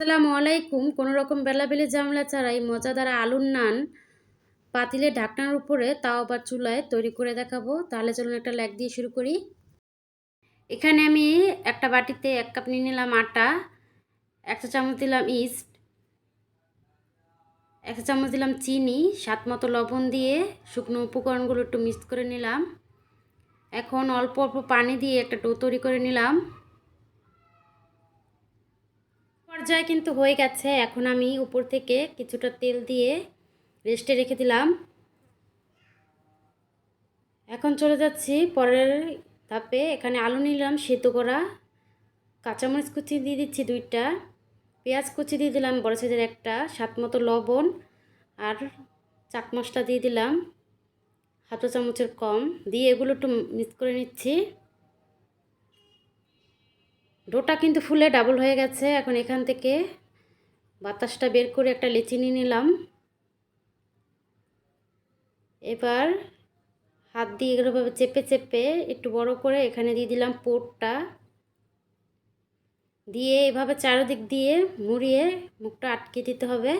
আসসালামু আলাইকুম। কোনো রকম বেলাবেলি জামলা ছাড়াই মজাদার আলুর নান পাতিলে ঢাকনার উপরে তাও বা চুলায় তৈরি করে দেখাবো। তাহলে চলুন একটা ল্যাগ দিয়ে শুরু করি। এখানে আমি একটা বাটিতে এক কাপ নিয়ে নিলাম আটা একটা চামচ দিলাম ইস্ট একটা চামচ দিলাম চিনি, স্বাদ মতো লবণ দিয়ে শুকনো উপকরণগুলো একটু মিক্স করে নিলাম। এখন অল্প অল্প পানি দিয়ে একটা ডো তৈরি করে নিলাম। পর্যায়ে কিন্তু হয়ে গেছে। এখন আমি উপর থেকে কিছুটা তেল দিয়ে রেস্টে রেখে দিলাম। এখন চলে যাচ্ছি পরের ধাপে। এখানে আলু নিলাম, সেদ্ধ করা। কাঁচামরিচ কুচি দিয়ে দিচ্ছি দুইটা। পেঁয়াজ কুচি দিয়ে দিলাম, বড় সাইজের একটা, স্বাদ মতো লবণ আর চাট মশলা দিয়ে দিলাম। হাতে চামচের কম। দিয়ে এগুলো একটু মিক্স করে নিচ্ছি। ডোটা কিন্তু ফুলে ডাবল হয়ে গেছে। এখন এখান থেকে বাতাসটা বের করে একটা লেচি নিয়ে নিলাম। এবার হাত দিয়ে এগুলোভাবে চেপে চেপে একটু বড় করে এখানে দিয়ে দিলাম পোটটা। দিয়ে এভাবে চারোদিক দিয়ে মুড়িয়ে মুখটা আটকে দিতে হবে।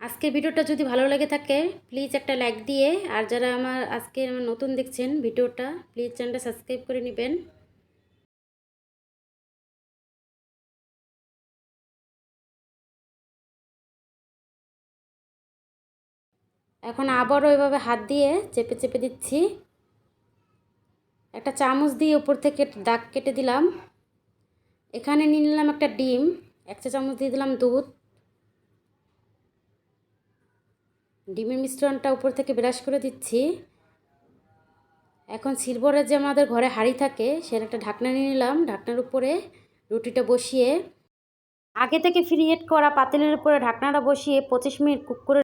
আজকের ভিডিওটা যদি ভালো লেগে থাকে প্লিজ একটা লাইক দিয়ে। আর যারা আমার আজকে আমার নতুন দেখছেন ভিডিওটা প্লিজ চ্যানেলটা সাবস্ক্রাইব করে নেবেন। এখন আবারও এভাবে হাত দিয়ে চেপে চেপে দিচ্ছি। একটা চামচ দিয়ে উপর থেকে দাগ কেটে দিলাম। এখানে নিয়ে নিলাম একটা ডিম একটা চামচ দিয়ে দিলাম দুধ। ডিমের মিশ্রণটা উপর থেকে ব্রাশ করে দিচ্ছি। এখন সিলভারের যে আমাদের ঘরে হাঁড়ি থাকে সেটা একটা ঢাকনা নিয়ে নিলাম। ঢাকনার উপরে রুটিটা বসিয়ে, আগে থেকে ফ্রি হিট করা পাতিলের উপরে ঢাকনাটা বসিয়ে পঁচিশ মিনিট কুক করে